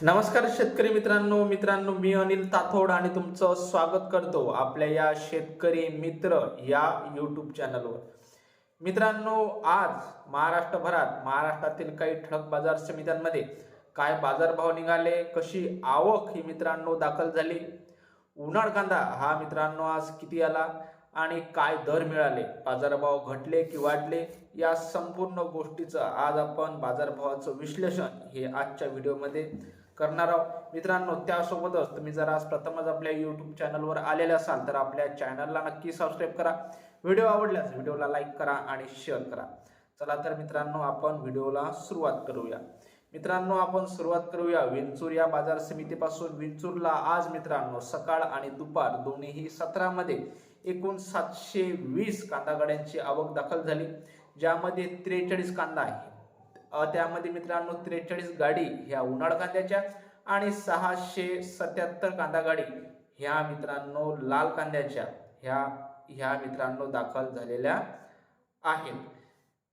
नमस्कार शेतकरी मित्रांनो मित्रांनो मी अनिल ताथोड आणि तुमचं स्वागत करतो आपल्या या शेतकरी मित्र या यूट्यूब चॅनलवर मित्रांनो आज महाराष्ट्रभरात महाराष्ट्रातील काही ठळक बाजार समित्यांमध्ये काय बाजारभाव निघाले कशी आवक ही मित्रांनो दाखल झाली उन्हाळ कांदा हा मित्रांनो आज किती आला आणि काय दर मिळाले बाजारभाव घटले की वाढले या संपूर्ण गोष्टीचं आज आपण बाजारभावाचं विश्लेषण हे आजच्या व्हिडिओमध्ये करणार आहोत. मित्रांनो त्यासोबतच तुम्ही जर आज प्रथमच आपल्या युट्यूब चॅनलवर आलेले असाल तर आपल्या चॅनलला नक्की सबस्क्राईब करा. व्हिडिओ आवडल्यास व्हिडिओला लाईक करा आणि शेअर करा. चला तर मित्रांनो आपण व्हिडिओला सुरुवात करूया. मित्रांनो आपण सुरुवात करूया विंचूर या बाजार समितीपासून. विंचूरला आज मित्रांनो सकाळ आणि दुपार दोन्हीही सत्रामध्ये एकूण सातशे वीस कांदा गाड्यांची आवक दाखल झाली ज्यामध्ये त्रेचाळीस कांदा आहे. त्यामध्ये मित्रांनो त्रेचाळीस गाडी ह्या उन्हाळ कांद्याच्या आणि सहाशे सत्याहत्तर कांदा गाडी ह्या मित्रांनो लाल कांद्याच्या ह्या ह्या मित्रांनो दाखल झालेल्या आहेत.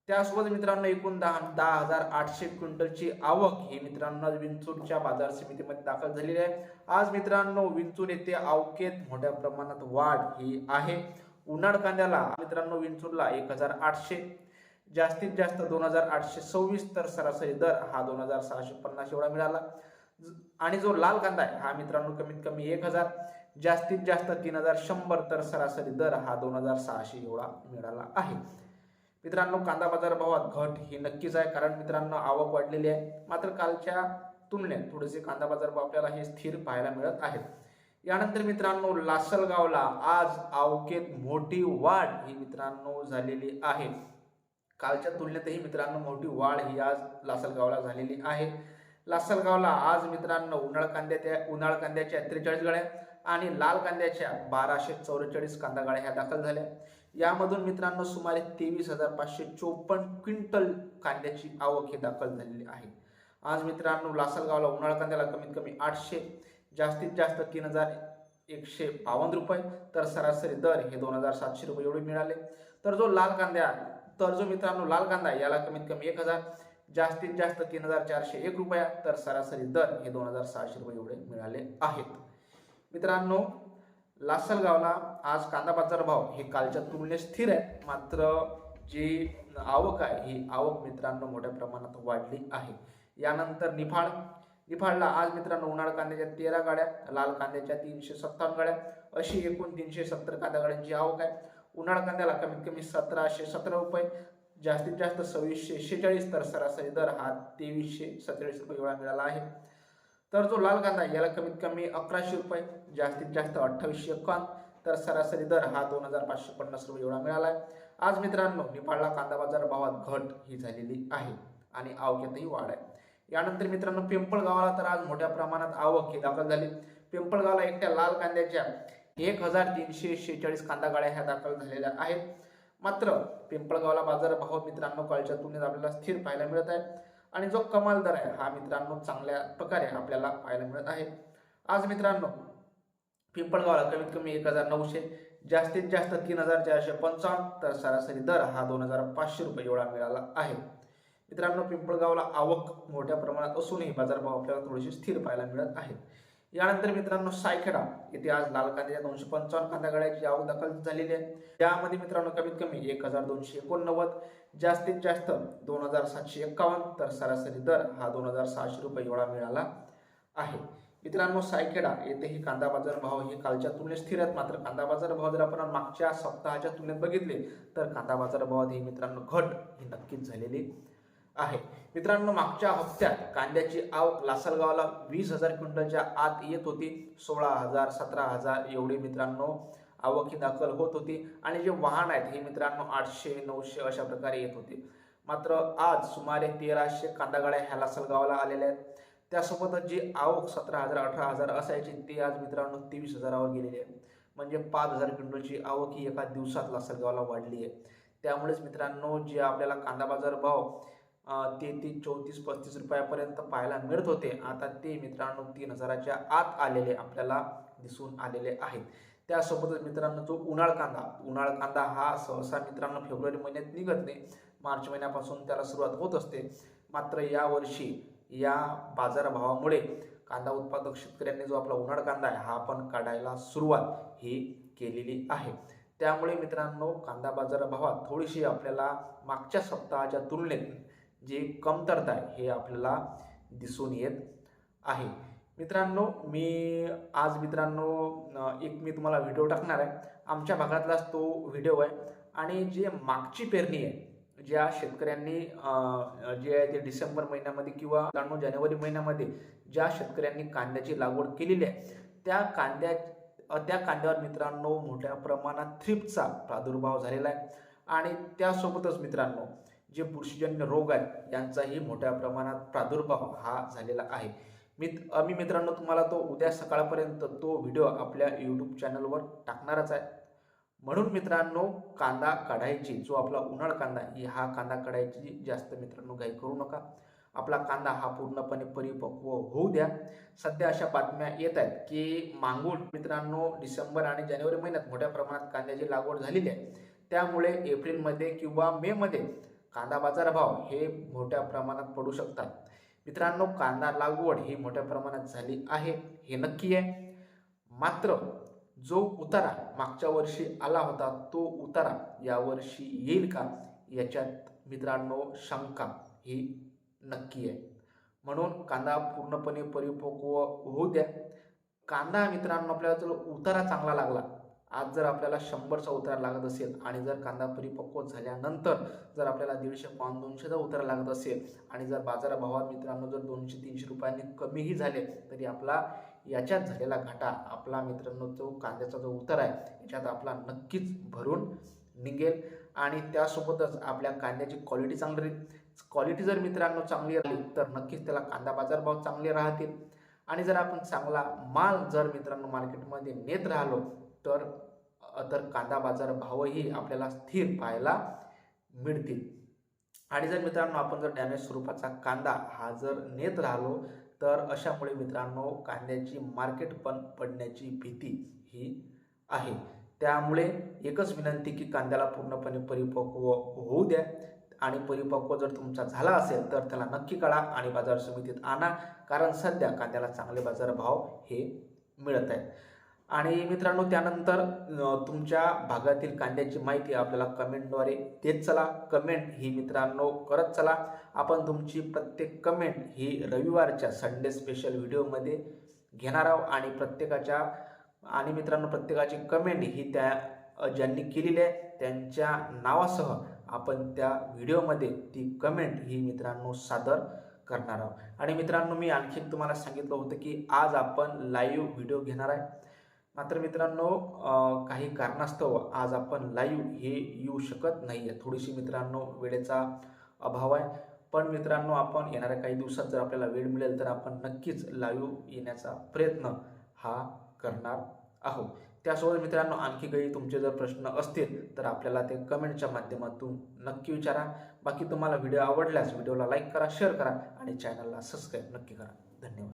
त्यासोबत मित्रांनो एकूण दहा दहा हजार आठशे क्विंटलची आवक ही मित्रांनो विंचूरच्या बाजार समितीमध्ये दाखल झालेली आहे. आज मित्रांनो विंचूर येथे आवकेत मोठ्या प्रमाणात वाढ ही आहे. उन्हाळ कांद्याला मित्रांनो विंचूरला एक हजार आठशे जास्तीत जास्त दोन हजार आठशे सव्वीस तर सरासरी दर हा दोन हजार सहाशे पन्नास एवढा मिळाला. आणि जो लाल कांदा आहे हा मित्रांनो कमीत कमी एक हजार. जास्तीत जास्त तीन हजार शंभर तर सरासरी दर हा दोन हजार सहाशे एवढा मिळाला आहे. मित्रांनो कांदा बाजार भावात घट ही नक्कीच आहे कारण मित्रांनो आवक वाढलेली आहे. मात्र कालच्या तुलनेत थोडेसे कांदा बाजार भाव आपल्याला हे स्थिर पाहायला मिळत आहेत. यानंतर मित्रांनो लासलगावला आज आवकेत मोठी वाढ ही मित्रांनो झालेली आहे. कालच्या तुलनेतही मित्रांनो मोठी वाढ ही आज लासलगावला झालेली आहे. लासलगावला आज मित्रांनो उन्हाळ कांद्याच्या उन्हाळ कांद्याच्या त्रेचाळीस गाड्या आणि लाल कांद्याच्या बाराशे चौवेचाळीस कांदा गाड्या ह्या दाखल झाल्या. यामधून मित्रांनो सुमारे तेवीस हजार पाचशे चोपन्न क्विंटल कांद्याची आवक ही दाखल झालेली आहे. आज मित्रांनो लासलगावला उन्हाळ कांद्याला कमीत कमी आठशे जास्तीत जास्त तीन हजार एकशे बावन्न रुपये तर सरासरी दर हे दोन हजार सातशे रुपये एवढे मिळाले. तर जो लाल कांद्या तर जो मित्रांनो लाल कांदा आहे, याला कमीत कमी एक हजार जास्तीत जास्त तीन हजार चारशे एक रुपया तर सरासरी दर हे दोन हजार सहाशे रुपये एवढे मिळाले आहेत. मित्रांनो लासलगावला आज कांदा बाजार भाव हे कालच्या तुलनेत स्थिर आहे. मात्र जी आवक आहे ही आवक मित्रांनो मोठ्या प्रमाणात वाढली आहे. यानंतर निफाड. निफाडला आज मित्रांनो उन्हाळ कांद्याच्या तेरा गाड्या लाल कांद्याच्या तीनशे सत्तावन्न गाड्या अशी एकूण तीनशे सत्तर कांदा गाड्यांची आवक आहे. उन्हाळ कांद्याला कमीत कमी सतराशे सतरा रुपये जास्तीत जास्त सव्वीसशे शेहेचाळीस तर सरासरी दर हा तेवीसशे सत्तेचाळीस रुपये एवढा मिळाला आहे. तर जो लाल कांदा याला कमीत कमी अकराशे रुपये जास्तीत जास्त अठ्ठावीसशे एकावन्न तर सरासरी दर हा दोन हजार पाचशे पन्नास रुपये एवढा मिळाला आहे. आज मित्रांनो नेपाळला कांदा बाजार भावात घट ही झालेली आहे आणि आवक्यातही वाढ आहे. यानंतर मित्रांनो पिंपळगावाला तर आज मोठ्या प्रमाणात आवक ही दाखल झाली. पिंपळगावला एकट्या लाल कांद्याच्या एक हजार तीनशे शेहेचाळीस कांदा गाड्या ह्या दाखल झालेल्या आहेत. मात्र पिंपळगावला बाजार भाव मित्रांनो कालच्या तुलनेत आपल्याला स्थिर पाहायला मिळत आहे. आणि जो कमाल दर आहे हा मित्रांनो चांगल्या प्रकारे आपल्याला पाहायला मिळत आहे. आज मित्रांनो पिंपळगावला कमीत कमी एक हजार नऊशे जास्तीत जास्त तीन हजार चारशे पंचावन्न तर सरासरी दर हा दोन हजार पाचशे रुपये एवढा मिळाला आहे. मित्रांनो पिंपळगावला आवक मोठ्या प्रमाणात असूनही बाजारभाव आपल्याला थोडीशी स्थिर पाहायला मिळत आहे. यानंतर मित्रांनो सायखेडा येथे आज लाल कांद्याच्या दोनशे पंचावन्न कांदा गाड्याची आवक दाखल झालेली आहे. त्यामध्ये मित्रांनो कमीत कमी एक हजार दोनशे एकोणनव्वद जास्तीत जास्त दोन हजार सातशे एक्कावन्न तर सरासरी दर हा दोन हजार सहाशे रुपये एवढा मिळाला आहे. मित्रांनो सायखेडा येथेही कांदा बाजार भाव हे कालच्या तुलनेत स्थिर आहेत. मात्र कांदा बाजार भाव जर आपण मागच्या सप्ताहाच्या तुलनेत बघितले तर कांदा बाजार भावात ही मित्रांनो घट ही नक्कीच झालेली आहे. मित्रांनो मागच्या हप्त्यात कांद्याची आवक लासलगावला वीस हजार क्विंटलच्या आत येत होती. सोळा हजार सतरा हजार एवढी मित्रांनो आवक ही दाखल होत होती. आणि जे वाहन आहेत हे मित्रांनो आठशे नऊशे अशा प्रकारे येत होते. मात्र आज सुमारे तेराशे कांदा गाड्या ह्या लासलगावला आलेल्या आहेत. त्यासोबतच जी आवक सतरा हजार अठरा हजार असायची ती आज मित्रांनो तेवीस हजारावर गेलेली आहे. म्हणजे पाच हजार क्विंटलची आवक ही एका दिवसात लासलगावला वाढली आहे. त्यामुळेच मित्रांनो जे आपल्याला कांदा बाजार भाव तेहतीस चौतीस पस्तीस रुपयापर्यंत पाहायला मिळत होते. आता ते मित्रांनो तीन हजाराच्या आत आलेले आपल्याला दिसून आलेले आहेत. त्यासोबतच मित्रांनो जो उन्हाळ कांदा उन्हाळ कांदा हा सहसा मित्रांनो फेब्रुवारी महिन्यात निघत नाही. मार्च महिन्यापासून त्याला सुरुवात होत असते. मात्र यावर्षी या बाजारभावामुळे कांदा उत्पादक शेतकऱ्यांनी जो आपला उन्हाळ कांदा आहे हा पण काढायला सुरुवात ही केलेली आहे. त्यामुळे मित्रांनो कांदा बाजारभावात थोडीशी आपल्याला मागच्या सप्ताहाच्या तुलनेत जी कमतरता आहे हे आपल्याला दिसून येत आहे. मित्रांनो मी आज मित्रांनो एक मी तुम्हाला व्हिडिओ टाकणार आहे. आमच्या भागातलाच तो व्हिडिओ आहे. आणि जे मागची पेरणी आहे ज्या शेतकऱ्यांनी जे आहे ते डिसेंबर महिन्यामध्ये किंवा मित्रांनो जानेवारी महिन्यामध्ये ज्या शेतकऱ्यांनी कांद्याची लागवड केलेली आहे त्या कांद्या त्या कांद्यावर मित्रांनो मोठ्या प्रमाणात थ्रिपचा प्रादुर्भाव झालेला आहे. आणि त्यासोबतच मित्रांनो जे बुरशीजन्य रोग आहेत यांचाही मोठ्या प्रमाणात प्रादुर्भाव हा झालेला आहे. मित मी मित्रांनो तुम्हाला तो उद्या सकाळपर्यंत तो व्हिडिओ आपल्या यूट्यूब चॅनलवर टाकणारच आहे. म्हणून मित्रांनो कांदा काढायची जो आपला उन्हाळ कांदा आहे हा कांदा काढायची जास्त मित्रांनो घाई करू नका. आपला कांदा हा पूर्णपणे परिपक्व होऊ द्या. सध्या अशा बातम्या येत आहेत की मांगूळ मित्रांनो डिसेंबर आणि जानेवारी महिन्यात मोठ्या प्रमाणात कांद्याची लागवड झालेली आहे. त्यामुळे एप्रिलमध्ये किंवा मेमध्ये कांदा बाजारभाव हे मोठ्या प्रमाणात पडू शकतात. मित्रांनो कांदा लागवड ही मोठ्या प्रमाणात झाली आहे हे नक्की आहे. मात्र जो उतारा मागच्या वर्षी आला होता तो उतारा यावर्षी येईल का? याच्यात मित्रांनो शंका ही नक्की आहे. म्हणून कांदा पूर्णपणे परिपक्व होऊ द्या. कांदा मित्रांनो आपल्याला जर उतारा चांगला लागला आज जर आपल्याला शंभरचा उतारा लागत असेल आणि जर कांदा परिपक्व झाल्यानंतर जर आपल्याला दीडशे पाऊन दोनशेचा उतारा लागत असेल आणि जर बाजारभावात मित्रांनो जर दोनशे तीनशे रुपयांनी कमीही झाले तरी आपला याच्यात झालेला घाटा आपला मित्रांनो जो कांद्याचा जो उतार आहे याच्यात आपला नक्कीच भरून निघेल. आणि त्यासोबतच आपल्या कांद्याची क्वालिटी चांगली राहील. क्वालिटी जर मित्रांनो चांगली राहिली तर नक्कीच त्याला कांदा बाजारभाव चांगले राहतील. आणि जर आपण चांगला माल जर मित्रांनो मार्केटमध्ये नेत राहिलो तर तर कांदा बाजार भावही आपल्याला स्थिर पाहायला मिळतील. आणि जर मित्रांनो आपण जर डॅमेज स्वरूपाचा कांदा हा जर नेत राहिलो तर अशामुळे मित्रांनो कांद्याची मार्केट पण पडण्याची भीती ही आहे. त्यामुळे एकच विनंती की कांद्याला पूर्णपणे परिपक्व होऊ द्या. आणि परिपक्व जर तुमचा झाला असेल तर त्याला नक्की काढा आणि बाजार समितीत आणा कारण सध्या कांद्याला चांगले बाजारभाव हे मिळत आहेत. आणि मित्रांनो त्यानंतर तुमच्या भागातील कांद्याची माहिती आपल्याला कमेंटद्वारे देत चला. कमेंट ही मित्रांनो करत चला. आपण तुमची प्रत्येक कमेंट ही रविवारच्या संडे स्पेशल व्हिडिओमध्ये घेणार आहोत. आणि प्रत्येकाच्या आणि मित्रांनो प्रत्येकाची कमेंट ही त्या ज्यांनी केलेली आहे त्यांच्या नावासह आपण त्या व्हिडिओमध्ये ती कमेंट ही मित्रांनो सादर करणार आहोत. आणि मित्रांनो मी आणखी तुम्हाला सांगितलं होतं की आज आपण लाईव्ह व्हिडिओ घेणार आहे. मात्र मित्रांनो काही कारणास्तव आज आपण लाईव्ह हे येऊ शकत नाही आहे थोडीशी मित्रांनो वेळेचा अभाव आहे. पण मित्रांनो आपण येणाऱ्या काही दिवसात जर आपल्याला वेळ मिळेल तर आपण नक्कीच लाईव्ह येण्याचा प्रयत्न हा करणार आहोत. त्यासोबत मित्रांनो आणखी काही तुमचे जर प्रश्न असतील तर आपल्याला ते कमेंटच्या माध्यमातून नक्की विचारा. बाकी तुम्हाला व्हिडिओ आवडल्यास व्हिडिओला लाईक करा शेअर करा आणि चॅनलला सबस्क्राईब नक्की करा.